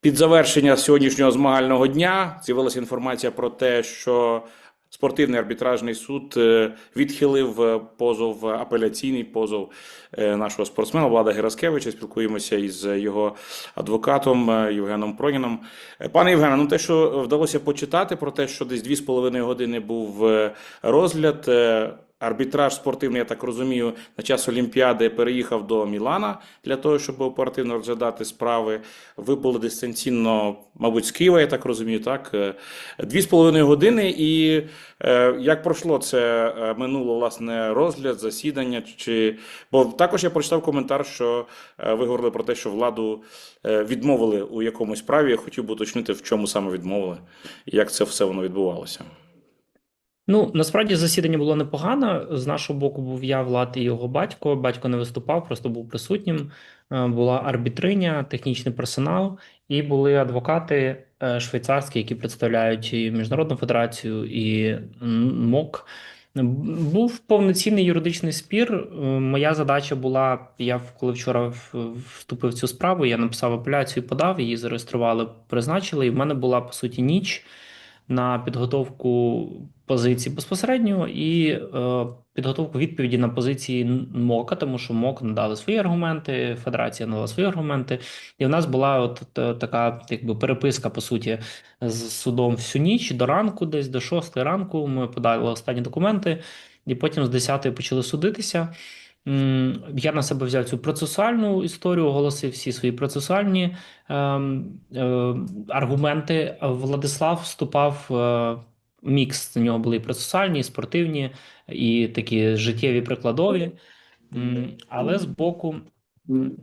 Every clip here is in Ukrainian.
Під завершення сьогоднішнього змагального дня з'явилася інформація про те, що спортивний арбітражний суд е, відхилив е, позов, е, апеляційний позов нашого спортсмена Влада Гераскевича. Спілкуємося із його адвокатом Євгеном Проніном. Пане Євгене, ну те, що вдалося почитати про те, що десь дві з половиною години був розгляд. Арбітраж спортивний, я так розумію, на час Олімпіади переїхав до Мілана для того, щоб оперативно розглядати справи. Ви були дистанційно, мабуть, з Києва, я так розумію, так? Е, Дві з половиною години. І е, як пройшло це е, минуло власне розгляд, засідання? Чи бо також я прочитав коментар, що ви говорили про те, що владу відмовили у якомусь праві. Я хотів би уточнити, в чому саме відмовили, як це все воно відбувалося. Ну, насправді засідання було непогано. З нашого боку був я, Влад і його батько. Батько не виступав, просто був присутнім. Е, Була арбітриня, технічний персонал, і були адвокати е, швейцарські, які представляють і Міжнародну федерацію, і МОК. Був повноцінний юридичний спір. Е, Моя задача була: я коли вчора вступив в цю справу, я написав апеляцію, подав, її зареєстрували, призначили, і в мене була по суті ніч на підготовку позиції безпосередньо і е, підготовку відповіді на позиції МОКа, тому що МОК надали свої аргументи, Федерація надала свої аргументи, і в нас була от та- така якби переписка по суті з судом всю ніч до ранку, десь до 6 ранку. Ми подали останні документи, і потім з 10 почали судитися. Я на себе взяв цю процесуальну історію, оголосив всі свої процесуальні ем, е, аргументи. Владислав вступав е, мікс. У нього були і процесуальні, і спортивні, і такі життєві прикладові. Але з боку,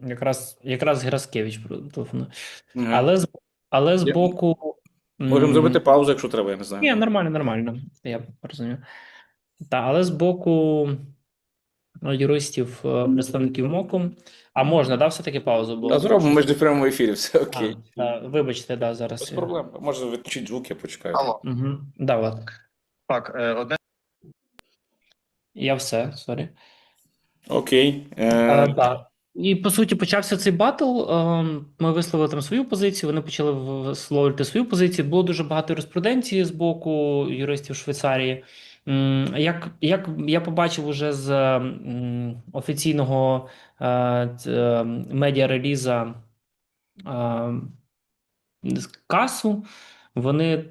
якраз, якраз Гераскевич телефонує. Але з, але з боку. Можемо зробити паузу, якщо треба, я не знаю. ні, нормально, нормально. Я розумію. Та, але з боку юристів, е, представників МОКу. А можна, да, все-таки паузу? Бо... Та зробимо, ми ж не в прямому ефірі, все окей. А, та, вибачте, да, зараз. Без проблем. Може відключити звук, я почекаю. Алло, Угу. Да, Влад. так, е, одне Я все, сорі. Окей. Е, да. І по суті почався цей батл. е, Ми висловили там свою позицію, вони почали висловлювати свою позицію. Було дуже багато юриспруденції з боку юристів Швейцарії. Як, як я побачив уже з офіційного е, е, медіареліза е, касу. Вони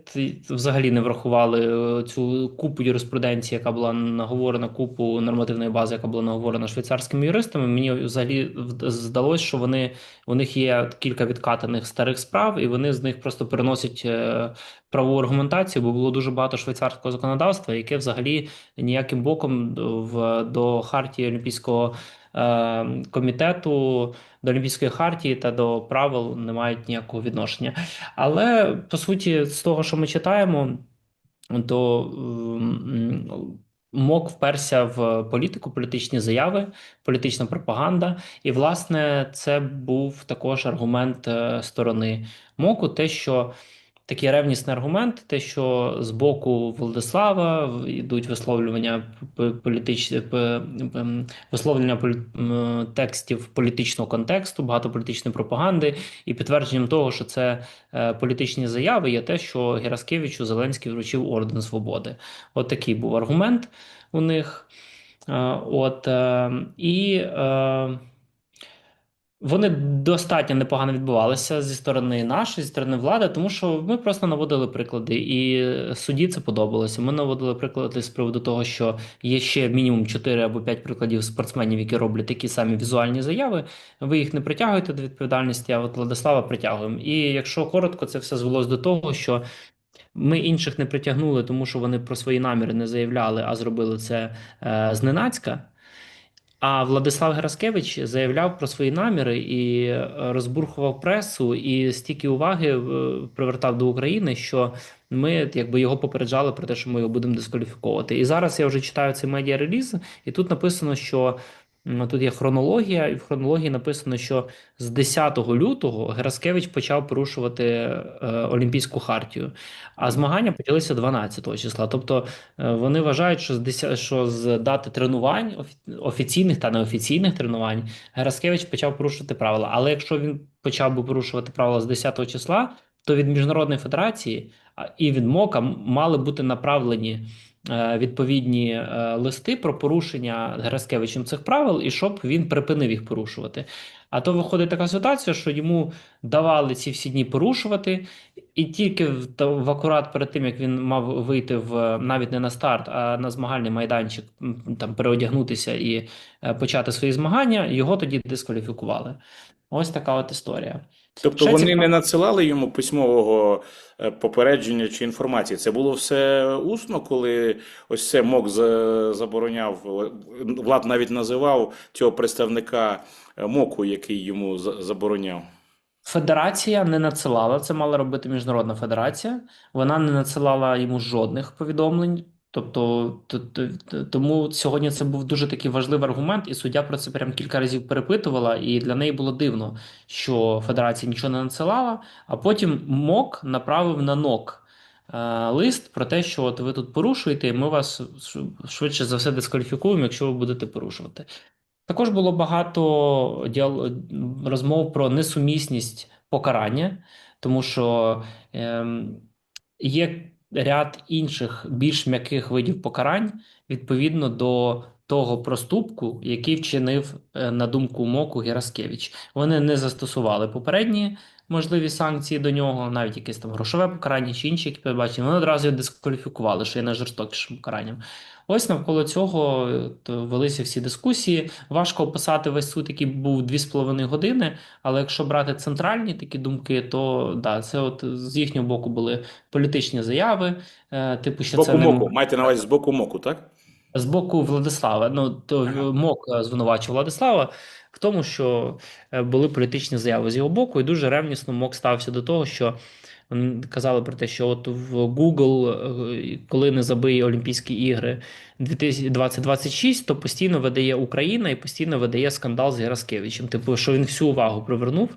взагалі не врахували е, цю купу юриспруденції, яка була наговорена, купу нормативної бази, яка була наговорена швейцарськими юристами. Мені взагалі здалося, що вони у них є кілька відкатаних старих справ, і вони з них просто переносять е, правову аргументацію, бо було дуже багато швейцарського законодавства, яке взагалі ніяким боком в до хартії Олімпійського е, комітету, до Олімпійської хартії та до правил не мають ніякого відношення. Але по суті, з того, що ми читаємо, то ем, МОК вперся в політику, політичні заяви, політична пропаганда. І, власне, це був також аргумент е, сторони МОКу, те, що такий ревнісний аргумент, те, що з боку Владислава йдуть висловлювання політич... висловлення полі... текстів політичного контексту, багато політичної пропаганди, і підтвердженням того, що це е, політичні заяви, є те, що Гераскевичу Зеленський вручив орден свободи. От такий був аргумент у них. Е, От е, і вони достатньо непогано відбувалися зі сторони нашої, зі сторони влади, тому що ми просто наводили приклади, і судді це подобалося. Ми наводили приклади з приводу того, що є ще мінімум 4 або 5 прикладів спортсменів, які роблять такі самі візуальні заяви. Ви їх не притягуєте до відповідальності, а от Владислава притягуємо. І якщо коротко, це все звелось до того, що ми інших не притягнули, тому що вони про свої наміри не заявляли, а зробили це е, зненацька. А Владислав Гераскевич заявляв про свої наміри і е, розбурхував пресу, і стільки уваги е, привертав до України, що ми якби його попереджали про те, що ми його будемо дискваліфіковувати. І зараз я вже читаю цей медіареліз, і тут написано, що Тут є хронологія, і в хронології написано, що з 10 лютого Гераскевич почав порушувати е, Олімпійську хартію, а змагання почалися 12 числа. Тобто е, вони вважають, що з 10, що з дати тренувань, офі- офіційних та неофіційних тренувань, Гераскевич почав порушувати правила. Але якщо він почав би порушувати правила з 10 числа, то від Міжнародної федерації і від МОКа мали бути направлені відповідні е, листи про порушення Гераскевичем цих правил, і щоб він припинив їх порушувати. А то виходить така ситуація, що йому давали ці всі дні порушувати, і тільки в, в акурат перед тим, як він мав вийти в навіть не на старт, а на змагальний майданчик, там переодягнутися і е, почати свої змагання, його тоді дискваліфікували. Ось така от історія. Тобто Ще вони цікаво- не надсилали йому письмового е, попередження чи інформації. Це було все усно, коли ось це МОК забороняв. е, Влад навіть називав цього представника е, МОКу, який йому забороняв. Федерація не надсилала, це мала робити міжнародна федерація. Вона не надсилала йому жодних повідомлень. Тобто, тому сьогодні це був дуже такий важливий аргумент, і суддя про це прям кілька разів перепитувала, і для неї було дивно, що федерація нічого не надсилала, а потім МОК направив на НОК е, лист про те, що от ви тут порушуєте, і ми вас швидше за все дискваліфікуємо, якщо ви будете порушувати. Також було багато розмов про несумісність покарання, тому що ем, є ряд інших більш м'яких видів покарань відповідно до того проступку, який вчинив, е, на думку МОКу Гераскевич. Вони не застосували попередні можливі санкції до нього, навіть якесь там грошове покарання чи інші, які передбачені. Вони одразу його дискваліфікували, що є найжорстокішим покаранням. Ось навколо цього е, то велися всі дискусії. Важко описати весь суд, який був 2,5 години. Але якщо брати центральні такі думки, то да, це от з їхнього боку були політичні заяви, е, типу, З що боку це не МОКу. Маєте на увазі з боку МОКу, так? З боку Владислава. Ну то Ага. МОК звинувачував Владислава в тому, що е, були політичні заяви з його боку, і дуже ревнісно МОК стався до того, що казали про те, що от в Google, е, коли не забиє Олімпійські ігри 2026, то постійно видає Україна і постійно видає скандал з Гераскевичем. Типу, що він всю увагу привернув.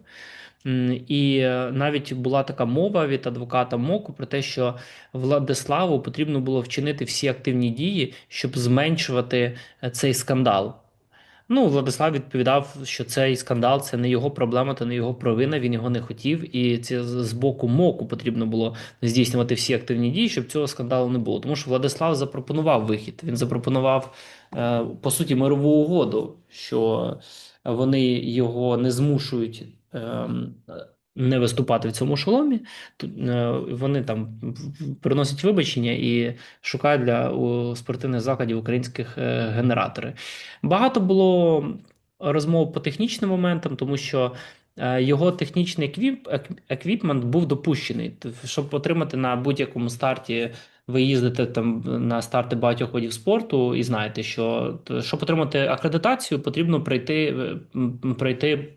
І е, навіть була така мова від адвоката МОКу про те, що Владиславу потрібно було вчинити всі активні дії, щоб зменшувати е, цей скандал. Ну, Владислав відповідав, що цей скандал це не його проблема, та не його провина. Він його не хотів, і це з з боку МОКу потрібно було здійснювати всі активні дії, щоб цього скандалу не було. Тому що Владислав запропонував вихід. Він запропонував е, по суті мирову угоду, що вони його не змушують. Ем, Не виступати в цьому шоломі, е, вони там приносять вибачення і шукають для у спортивних закладів українських е, генератори. Багато було розмов по технічним моментам, тому що е, його технічний еквіп, еквіпмент був допущений. Щоб отримати на будь-якому старті, ви їздите там на старти багатьох видів спорту, і знаєте, що щоб отримати акредитацію, потрібно пройти, пройти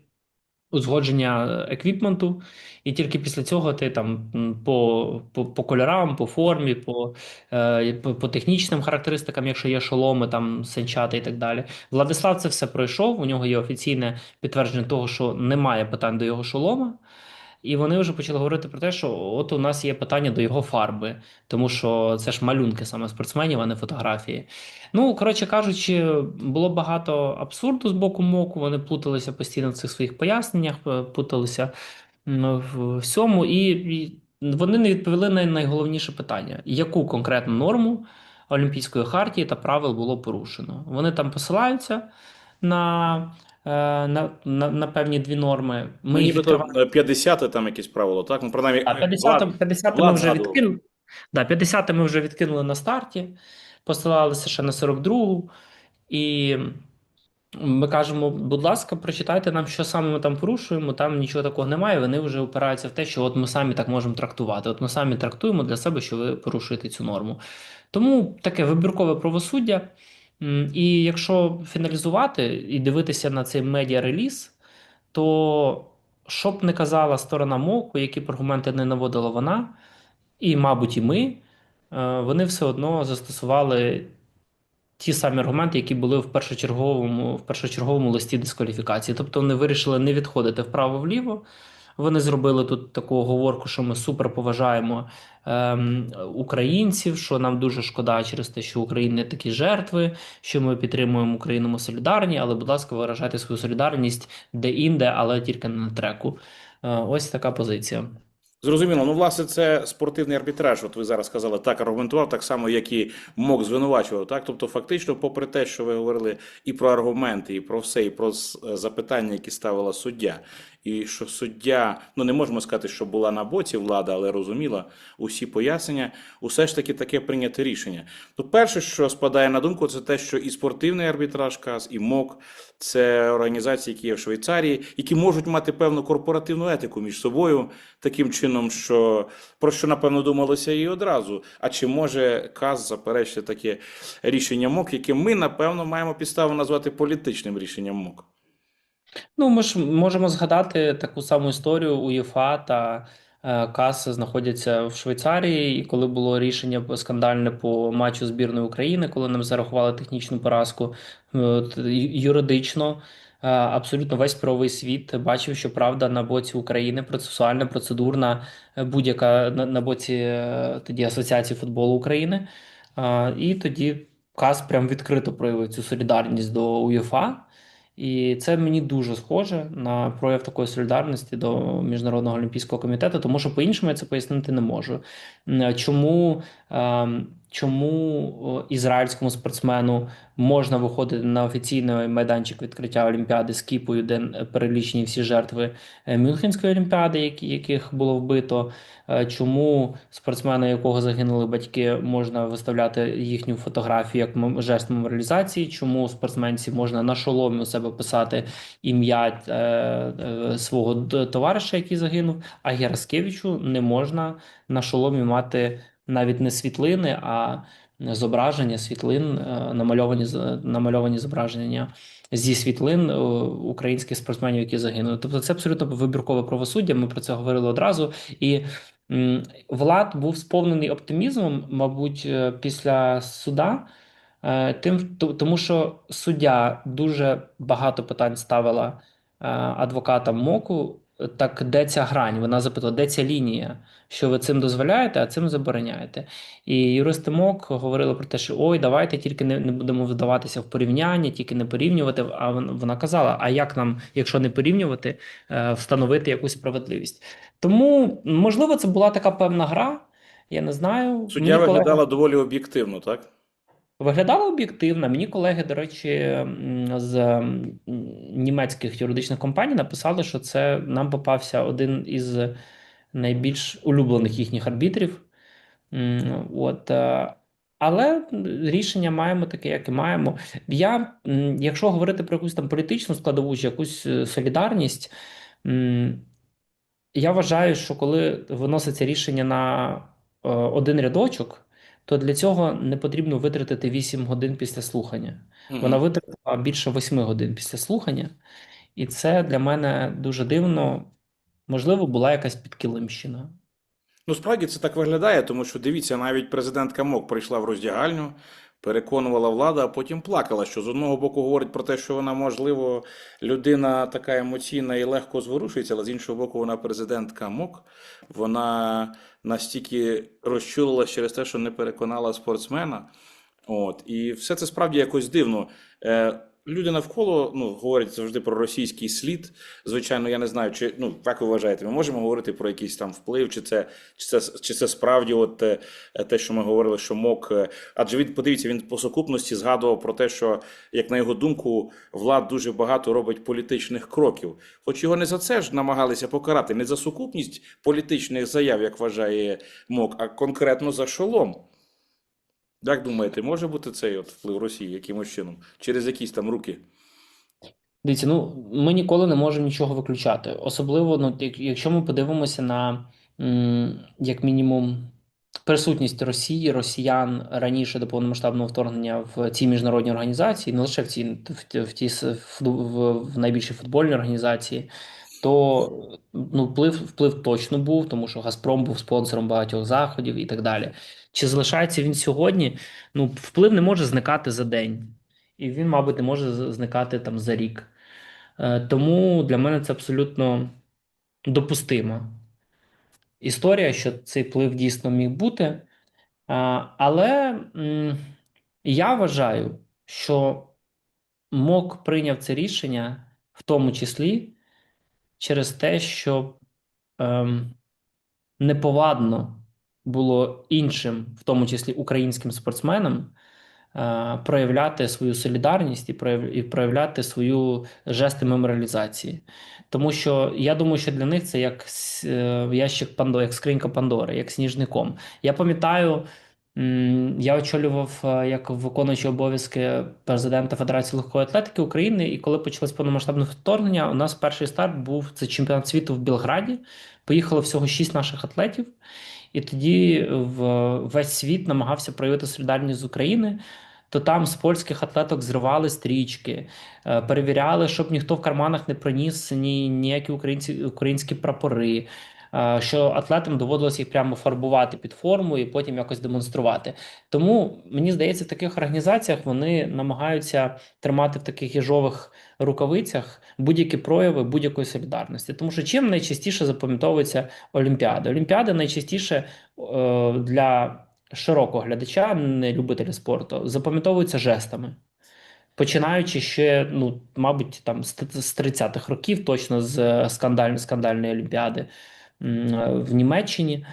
узгодження еквіпменту, і тільки після цього ти там по, по, по кольорам, по формі, по, е, по, по технічним характеристикам, якщо є шоломи, там сенчати і так далі. Владислав це все пройшов. У нього є офіційне підтвердження того, що немає питань до його шолома. І вони вже почали говорити про те, що от у нас є питання до його фарби, тому що це ж малюнки саме спортсменів, а не фотографії. Ну, коротше кажучи, було багато абсурду з боку МОКу. Вони плуталися постійно в цих своїх поясненнях, е, плуталися в всьому, і, вони не відповіли на найголовніше питання: яку конкретну норму Олімпійської хартії та правил було порушено? Вони там посилаються на, на, на, на певні дві норми. Ну, Ми їх нібито відкриваємо. 50 там якесь правило, так? Ну, принаймні, А 50, 50 ми вже згадував. відкинули. Да, 50 ми вже відкинули на старті, посилалися ще на 42-гу. І ми кажемо, будь ласка, прочитайте нам, що саме ми там порушуємо. Там нічого такого немає. Вони вже опираються в те, що от ми самі так можемо трактувати. От ми самі трактуємо для себе, що ви порушуєте цю норму. Тому таке вибіркове правосуддя. І якщо фіналізувати і дивитися на цей медіа-реліз, то що б не казала сторона МОКу, які б аргументи не наводила вона, і, мабуть, і ми, е, вони все одно застосували ті самі аргументи, які були в першочерговому, в першочерговому листі дискваліфікації. Тобто вони вирішили не відходити вправо-вліво. Вони зробили тут таку оговорку, що ми супер поважаємо ем, українців, що нам дуже шкода через те, що України такі жертви, що ми підтримуємо Україну, ми солідарні, але, будь ласка, виражайте свою солідарність де-інде, але тільки на треку. Е, ось така позиція. Зрозуміло. Ну, власне, це спортивний арбітраж. От ви зараз сказали, так аргументував, так само, як і МОК звинувачував. Так, тобто, фактично, попри те, що ви говорили і про аргументи, і про все, і про запитання, які ставила суддя, і що суддя, ну не можемо сказати, що була на боці влада, але розуміла усі пояснення, усе ж таки таке прийняте рішення. То перше, що спадає на думку, це те, що і спортивний арбітраж КАС, і МОК це організації, які є в Швейцарії, які можуть мати певну корпоративну етику між собою, таким чином, що про що напевно думалося і одразу. А чи може КАС заперечити таке рішення МОК, яке ми напевно маємо підставу назвати політичним рішенням МОК? Ну, ми ж можемо згадати таку саму історію УЄФА та е, КАС знаходяться в Швейцарії, і коли було рішення скандальне по матчу збірної України, коли нам зарахували технічну поразку, е, юридично е, абсолютно весь правовий світ бачив, що правда на боці України, процесуальна, процедурна, е, будь-яка на, на боці е, тоді Асоціації футболу України. Е, І тоді КАС прям відкрито проявив цю солідарність до УЄФА. І це мені дуже схоже на прояв такої солідарності до Міжнародного олімпійського комітету, тому що по-іншому я це пояснити не можу. Чому, ем, чому ізраїльському спортсмену можна виходити на офіційний майданчик відкриття Олімпіади з кіпою, де перелічені всі жертви е, Мюнхенської олімпіади, яких було вбито? Е, Чому спортсмена, якого загинули батьки, можна виставляти їхню фотографію як жест меморіалізації? Чому спортсменці можна на шоломі у себе писати ім'я е, е, свого товариша, який загинув, а Гераскевичу не можна на шоломі мати навіть не світлини, а зображення світлин, е, намальовані намальовані зображення зі світлин е, українських спортсменів, які загинули. Тобто це абсолютно вибіркове правосуддя. Ми про це говорили одразу. І Влад був сповнений оптимізмом, мабуть, е, після суда. Тим, то- тому що суддя дуже багато питань ставила адвокатам МОКу. Так, де ця грань? Вона запитала, де ця лінія? Що ви цим дозволяєте, а цим забороняєте? І юристи МОК говорили про те, що ой, давайте тільки не, не будемо вдаватися в порівняння, тільки не порівнювати. А вона казала: а як нам, якщо не порівнювати, е, встановити якусь справедливість? Тому, можливо, це була така певна гра. Я не знаю. Суддя Мені колега- виглядала доволі об'єктивно, так? Виглядала об'єктивно. Мені колеги, до речі, з німецьких юридичних компаній написали, що це нам попався один із найбільш улюблених їхніх арбітрів. От, е, але рішення маємо таке, яке маємо. Я, якщо говорити про якусь там політичну складову чи якусь е, солідарність, я вважаю, що коли виноситься рішення на е, один рядочок, то для цього не потрібно витратити 8 годин після слухання. Вона витратила більше 8 годин після слухання, і це для мене дуже дивно. Можливо, була якась підкилимщина. Ну, справді це так виглядає, тому що дивіться, навіть президентка МОК прийшла в роздягальню, переконувала владу, а потім плакала, що з одного боку говорить про те, що вона, можливо, людина така емоційна і легко зворушується, але з іншого боку, вона президентка МОК. Вона настільки розчулилась через те, що не переконала спортсмена. От, і все це справді якось дивно. Е, люди навколо ну, говорять завжди про російський слід. Звичайно, я не знаю, чи ну як ви вважаєте, ми можемо говорити про якийсь там вплив, чи це, чи це, чи це справді от е, те, що ми говорили, що МОК. е, Адже він подивіться, він по сукупності згадував про те, що, як на його думку, влад дуже багато робить політичних кроків. Хоч його не за це ж намагалися покарати, не за сукупність політичних заяв, як вважає МОК, а конкретно за шолом. Як думаєте, може бути цей от вплив Росії якимось чином? Через якісь там руки? Дивіться, ну ми ніколи не можемо нічого виключати. Особливо, ну, якщо ми подивимося на, як мінімум, присутність Росії, росіян раніше до повномасштабного вторгнення в цій міжнародній організації, не лише в цій в, тій в, в найбільшій футбольній організації, то ну, вплив, вплив точно був, тому що Газпром був спонсором багатьох заходів і так далі. Чи залишається він сьогодні? Ну, вплив не може зникати за день, і він, мабуть, не може зникати там за рік. Е, Тому для мене це абсолютно допустима історія, що цей вплив дійсно міг бути. Але я вважаю, що МОК прийняв це рішення в тому числі через те, що ем, неповадно було іншим, в тому числі українським спортсменам, е, проявляти свою солідарність і прояв- і проявляти свою жести меморіалізації. Тому що я думаю, що для них це як е, ящик Пандори, як скринька Пандори, як сніжником. Я пам'ятаю, я очолював е, як виконуючий обов'язки президента Федерації легкої атлетики України, і коли почалось повномасштабне вторгнення, у нас перший старт був це чемпіонат світу в Білграді. Поїхало всього шість наших атлетів. І тоді в весь світ намагався проявити солідарність з України. То там з польських атлеток зривали стрічки, е, перевіряли, щоб ніхто в карманах не приніс ні, ніякі українці, українські прапори. Е, Що атлетам доводилось їх прямо фарбувати під форму і потім якось демонструвати. Тому мені здається, в таких організаціях вони намагаються тримати в таких їжових рукавицях будь-які прояви будь-якої солідарності. Тому що чим найчастіше запам'ятовується Олімпіада? Олімпіада найчастіше е, для широкого глядача, не любителя спорту, запам'ятовуються жестами. Починаючи ще, ну, мабуть, там з т- 30-х років, точно з скандальної скандальної Олімпіади е, в Німеччині.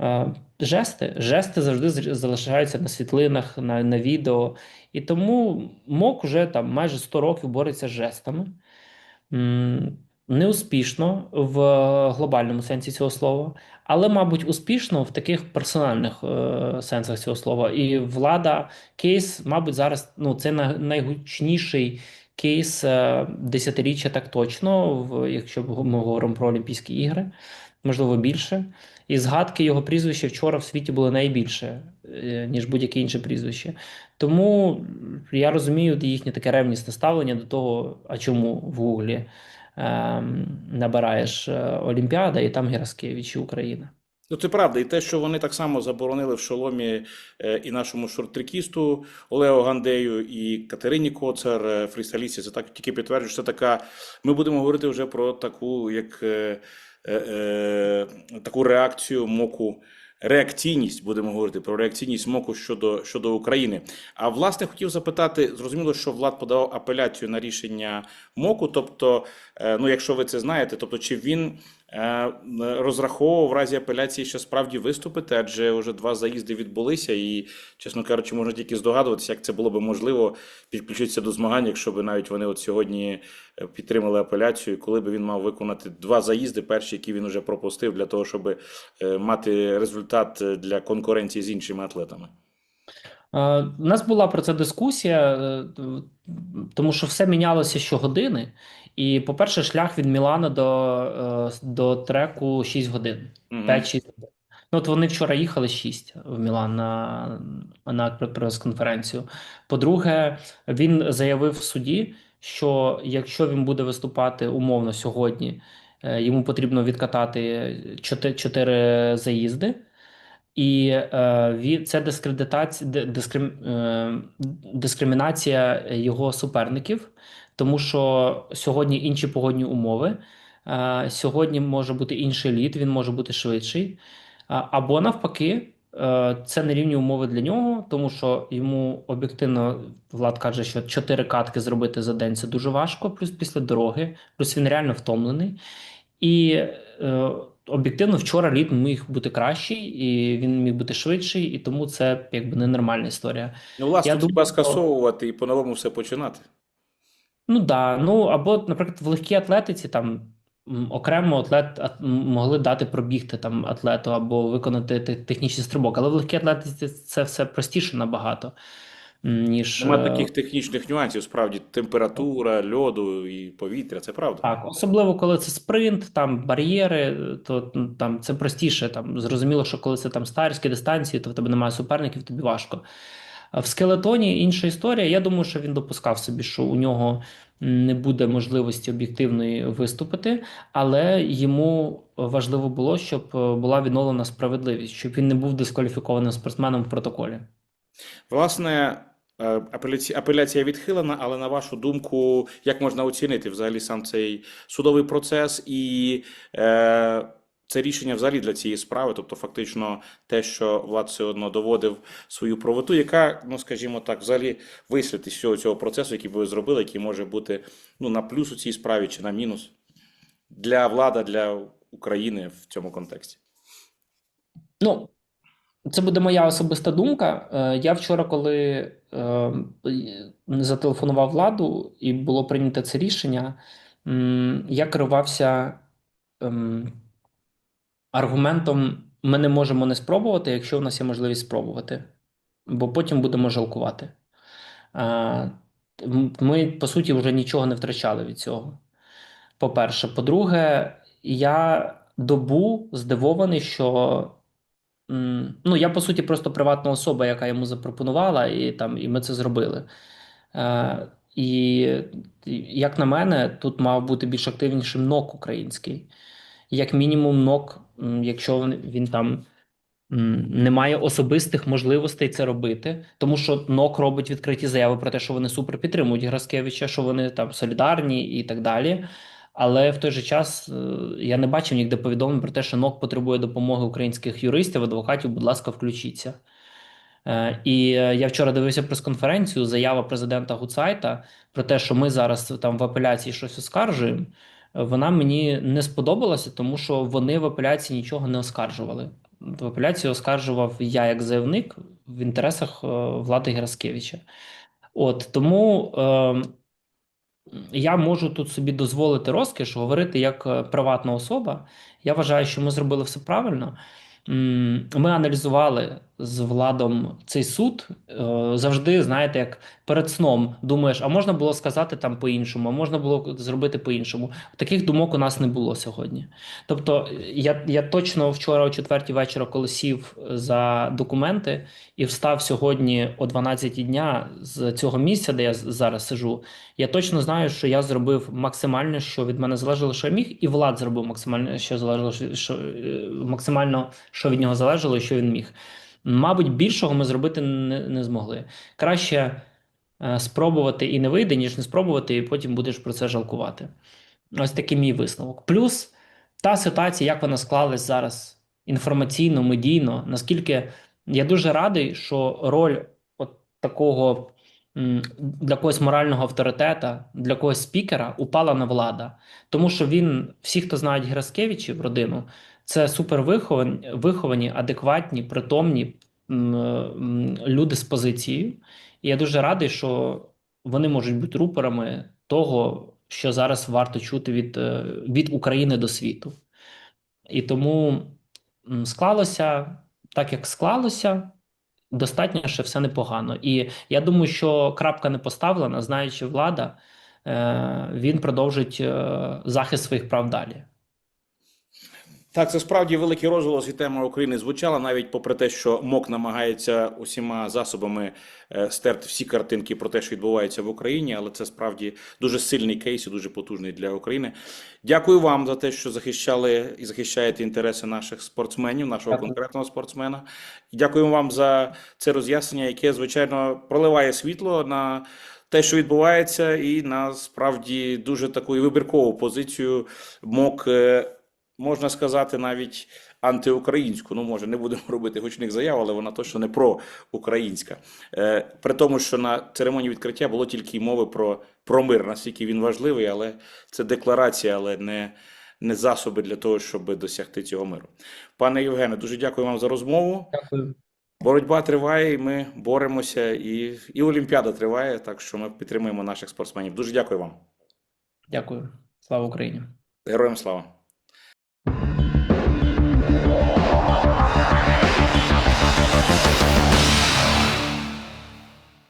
Е, Жести, жести завжди залишаються на світлинах, на, на відео. І тому МОК вже там майже 100 років бореться з жестами. Неуспішно в глобальному сенсі цього слова, але, мабуть, успішно в таких персональних е, сенсах цього слова. І влада кейс, мабуть, зараз ну, це найгучніший кейс е, десятиріччя, так точно, в, якщо ми говоримо про Олімпійські ігри, можливо, більше. І згадки його прізвища вчора в світі були найбільше, е, ніж будь-яке інше прізвище. Тому я розумію їхнє таке ревнісне ставлення до того, а чому в Гуглі ем, набираєш е, Олімпіада і там Гераскевич і Україна. Ну, це правда, і те, що вони так само заборонили в шоломі е, і нашому шорт-трекісту Олео Гандею, і Катерині Коцар, е, фрістайлістці, це так тільки підтверджує, що це така. Ми будемо говорити вже про таку, як таку реакцію моку. Реакційність будемо говорити про реакційність МОКу щодо щодо України. А власне хотів запитати: зрозуміло, що влад подав апеляцію на рішення МОКу. Тобто, е, ну якщо ви це знаєте, тобто чи він е, розраховував в разі апеляції, що справді виступити, адже вже два заїзди відбулися, і, чесно кажучи, можна тільки здогадуватися, як це було би можливо підключитися до змагань, якщо б навіть вони от сьогодні е, підтримали апеляцію, коли б він мав виконати два заїзди, перші, які він вже пропустив, для того, щоб е, мати результат е, для конкуренції з іншими атлетами. Е, У нас була про це дискусія, е, тому що все мінялося щогодини. І, по-перше, шлях від Мілана до, е, до треку 6 годин. Мгм. 5-6 годин. Ну, от вони вчора їхали 6 в Мілан на, на прес-конференцію. По-друге, він заявив в суді, що якщо він буде виступати умовно сьогодні, йому потрібно відкатати 4 заїзди. І е, це дискредитація, е, дискримінація його суперників, тому що сьогодні інші погодні умови, е, сьогодні може бути інший лід, він може бути швидший. Або навпаки, це нерівні умови для нього, тому що йому об'єктивно Влад каже, що чотири катки зробити за день це дуже важко, плюс після дороги, плюс він реально втомлений. І об'єктивно вчора лід міг бути кращий, і він міг бути швидший, і тому це якби ненормальна історія. Ну, власне, Я хіба скасовувати і по-новому все починати. Ну да, ну або, наприклад, в легкій атлетиці там окремо атлет могли дати пробігти там атлету або виконати технічний стрибок, але в легкій атлетиці це все простіше набагато, ніж Нема е, таких технічних нюансів, справді, температура, льоду і повітря, це правда. Так, особливо коли це спринт, там бар'єри, то ну, там це простіше. Там зрозуміло, що коли це там старські дистанції, то в тебе немає суперників, тобі важко. В скелетоні інша історія. Я думаю, що він допускав собі, що у нього не буде можливості об'єктивної виступити, але йому важливо було, щоб е, була відновлена справедливість, щоб він не був дискваліфікованим спортсменом в протоколі. Власне, апеляція відхилена, але на вашу думку, як можна оцінити взагалі сам цей судовий процес і е, це рішення взагалі для цієї справи, тобто фактично те, що Влад все одно доводив свою правоту, яка, ну скажімо так, взагалі вислід із всього цього процесу, який ви зробили, який може бути ну, на плюс у цій справі чи на мінус для влади, для України в цьому контексті. Ну, це буде моя особиста думка. Е, Я вчора, коли е, зателефонував владу і було прийнято це рішення, я керувався ем, аргументом: ми не можемо не спробувати, якщо у нас є можливість спробувати, бо потім будемо жалкувати. Е, Ми, по суті, вже нічого не втрачали від цього. По-перше, по-друге, я добу здивований, що ну, я по суті просто приватна особа, яка йому запропонувала, і там і ми це зробили. Е, і як на мене, тут мав бути більш активнішим НОК український. Як мінімум, НОК, якщо він, там не має особистих можливостей це робити, тому що НОК робить відкриті заяви про те, що вони супер підтримують Граскевича, що вони там солідарні і так далі. Але в той же час е, я не бачив ніде повідомлень про те, що НОК потребує допомоги українських юристів, адвокатів. Будь ласка, включіться. Е, І е, я вчора дивився прес-конференцію, заява президента Гуцайта про те, що ми зараз там в апеляції щось оскаржуємо. Вона мені не сподобалася, тому що вони в апеляції нічого не оскаржували. В апеляції оскаржував я як заявник в інтересах влади Гераскевича. От тому е, я можу тут собі дозволити розкіш говорити як е, приватна особа. Я вважаю, що ми зробили все правильно. Ми аналізували з владом цей суд. Е, Завжди, знаєте, як перед сном думаєш, а можна було сказати там по-іншому, а можна було зробити по-іншому. Таких думок у нас не було сьогодні. Тобто, я, я точно вчора о четвертій вечора, коли сів за документи і встав сьогодні о 12 дня з цього місця, де я зараз сижу, я точно знаю, що я зробив максимально, що від мене залежало, що я міг, і Влад зробив максимально, що залежало, що, е, максимально, що від нього залежало, і що він міг. Мабуть, більшого ми зробити не, не змогли. Краще е, спробувати і не вийде, ніж не спробувати, і потім будеш про це жалкувати. Ось такий мій висновок. Плюс та ситуація, як вона склалась зараз інформаційно, медійно, наскільки я дуже радий, що роль от такого для когось морального авторитета, для когось спікера упала на влада. Тому що він, всі, хто знають Гераскевичів, родину, це супер виховані, адекватні, притомні люди з позицією. І я дуже радий, що вони можуть бути рупорами того, що зараз варто чути від, е, від України до світу. І тому склалося так, як склалося. Достатньо, що все непогано. І я думаю, що крапка не поставлена, знаючи влада, е, він продовжить е, захист своїх прав далі. Так, це справді великий розголос і тема України звучала, навіть попри те, що МОК намагається усіма засобами е, стерти всі картинки про те, що відбувається в Україні, але це справді дуже сильний кейс і дуже потужний для України. Дякую вам за те, що захищали і захищаєте інтереси наших спортсменів, нашого Дякую. конкретного спортсмена. І дякуємо вам за це роз'яснення, яке звичайно проливає світло на. Те, що відбувається, і на справді дуже таку вибіркову позицію МОК е, можна сказати, навіть антиукраїнську. Ну, може, не будемо робити гучних заяв, але вона точно не проукраїнська. Е, при тому, що на церемонії відкриття було тільки й мови про, про мир, наскільки він важливий, але це декларація, але не, не засоби для того, щоб досягти цього миру. Пане Євгене, дуже дякую вам за розмову. Дякую. Боротьба триває, і ми боремося, і, і Олімпіада триває, так що ми підтримуємо наших спортсменів. Дуже дякую вам. Дякую. Слава Україні. Героям слава!